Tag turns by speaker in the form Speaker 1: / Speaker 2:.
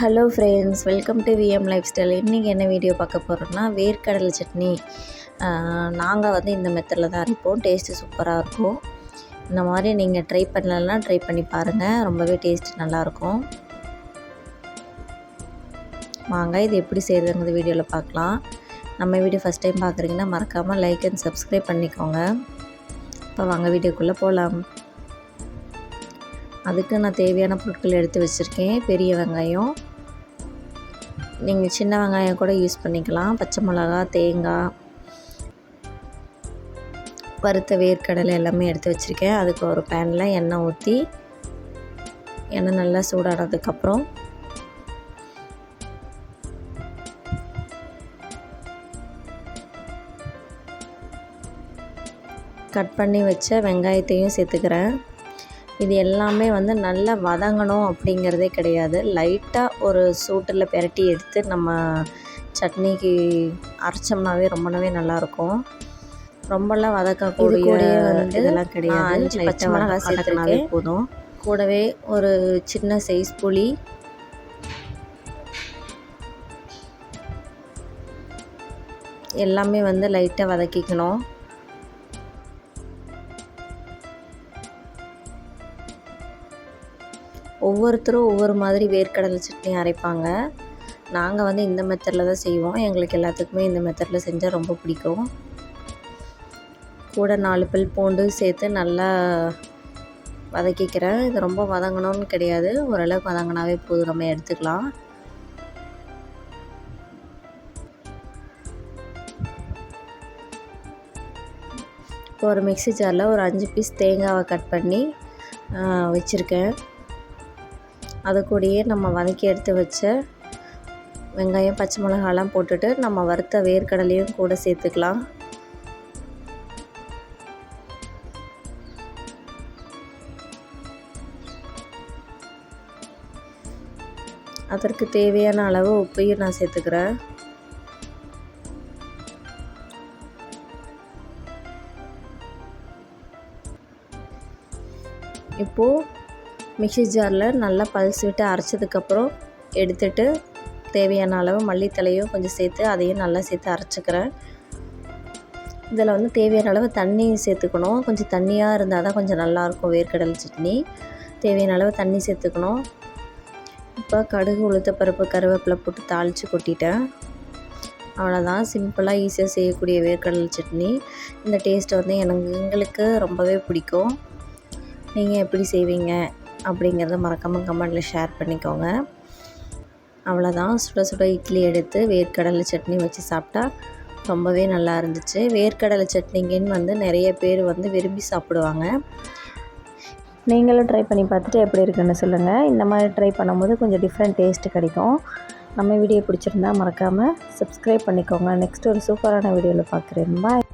Speaker 1: Hello friends welcome to VM life style இன்றைக்கி என்ன video பார்க்க போகிறோன்னா வேர்க்கடலை சட்னி. நாங்கள் வந்து இந்த மெத்தடில் தான் அரைப்போம். டேஸ்ட்டு சூப்பராக இருக்கும். இந்த மாதிரி நீங்கள் ட்ரை பண்ணலன்னா ட்ரை பண்ணி பாருங்கள் ரொம்பவே டேஸ்ட் நல்லாயிருக்கும். வாங்க இது எப்படி செய்கிறதுங்கிறது வீடியோவில் பார்க்கலாம். நம்ம வீடியோ ஃபஸ்ட் டைம் பார்க்குறீங்கன்னா மறக்காமல் லைக் அண்ட் சப்ஸ்கிரைப் பண்ணிக்கோங்க. இப்போ வாங்க வீடியோக்குள்ளே போகலாம் அதுக்கு நான் தேவையான பொருட்கள் எடுத்து வச்சுருக்கேன். பெரிய வெங்காயம். நீங்கள் சின்ன வெங்காயம் கூட யூஸ் பண்ணிக்கலாம். பச்சை மிளகா தேங்காய் வறுத்த வேர்க்கடலை எல்லாமே எடுத்து வச்சுருக்கேன். அதுக்கு ஒரு பேனில் எண்ணெய் ஊற்றி எண்ணெய் நல்லா சூடானதுக்கப்புறம் கட் பண்ணி வச்ச வெங்காயத்தையும் சேர்த்துக்கிறேன். இது எல்லாமே வந்து நல்லா வதங்கணும் அப்படிங்கிறதே கிடையாது. லைட்டாக ஒரு சூட்டில் பெரட்டி எடுத்து நம்ம சட்னிக்கு அரைச்சோம்னாவே ரொம்பவே நல்லாயிருக்கும். ரொம்பலாம் வதக்கக்கூடிய வந்து இதெல்லாம் கிடையாது. அஞ்சு பச்சை மிளகாய் சேர்த்துனாவே போதும். கூடவே ஒரு சின்ன சைஸ் புளி. எல்லாமே வந்து லைட்டாக வதக்கிக்கணும். ஒவ்வொருத்தரும் ஒவ்வொரு மாதிரி வேர்க்கடலை சட்னி அரைப்பாங்க. நாங்கள் வந்து இந்த மெத்தடில் தான் செய்வோம். எங்களுக்கு எல்லாத்துக்குமே இந்த மெத்தடில் செஞ்சால் ரொம்ப பிடிக்கும். கூட நாலு பல் பூண்டு சேர்த்து நல்லா வதக்கிக்கிறேன். இது ரொம்ப வதங்கணும்னு கிடையாது. ஓரளவுக்கு வதங்கினாவே போதும். நம்ம எடுத்துக்கலாம். இப்போ ஒரு மிக்சி ஜாரில் ஒரு அஞ்சு பீஸ் தேங்காவை கட் பண்ணி வச்சுருக்கேன். அது கூடயே நம்ம வதக்கி எடுத்து வச்ச வெங்காயம் பச்சை மிளகாலாம் போட்டுட்டு நம்ம வறுத்த வேர்க்கடலையும் கூட சேர்த்துக்கலாம். அதற்கு தேவையான அளவு உப்பையும் நான் சேர்த்துக்கிறேன். இப்போது மிக்சி ஜாரில் நல்லா பல்ஸ் விட்டு அரைச்சதுக்கப்புறம் எடுத்துட்டு தேவையான அளவு மல்லித்தலையும் கொஞ்சம் சேர்த்து அதையும் நல்லா சேர்த்து அரைச்சிக்கிறேன். இதில் வந்து தேவையான அளவு தண்ணி சேர்த்துக்கணும். கொஞ்சம் தண்ணியாக இருந்தால் தான் கொஞ்சம் நல்லாயிருக்கும் வேர்க்கடலை சட்னி. தேவையான அளவு தண்ணி சேர்த்துக்கணும். இப்போ கடுகு உளுத்த பருப்பு கருவேப்பிலை போட்டு தாளித்து கொட்டிட்டேன். அவ்வளோதான் சிம்பிளாக ஈஸியாக செய்யக்கூடிய வேர்க்கடலை சட்னி. இந்த டேஸ்ட்டை வந்து எனக்கு எங்களுக்கு ரொம்பவே பிடிக்கும். நீங்கள் எப்படி செய்வீங்க? அப்படிங்கிறத மறக்காமல் கமெண்டில் ஷேர் பண்ணிக்கோங்க. அவ்வளோதான் சுட சுட இட்லி எடுத்து வேர்க்கடலை சட்னி வச்சு சாப்பிட்டா ரொம்பவே நல்லா இருந்துச்சு. வேர்க்கடலை சட்னிங்கன்னு வந்து நிறைய பேர் வந்து விரும்பி சாப்பிடுவாங்க. நீங்களும் ட்ரை பண்ணி பார்த்துட்டு எப்படி இருக்குன்னு சொல்லுங்கள் இந்த மாதிரி ட்ரை பண்ணும்போது கொஞ்சம் டிஃப்ரெண்ட் டேஸ்ட்டு கிடைக்கும். நம்ம வீடியோ பிடிச்சிருந்தா மறக்காமல் சப்ஸ்கிரைப் பண்ணிக்கோங்க. நெக்ஸ்ட் ஒரு சூப்பரான வீடியோவில் பார்க்குறேன். பாய்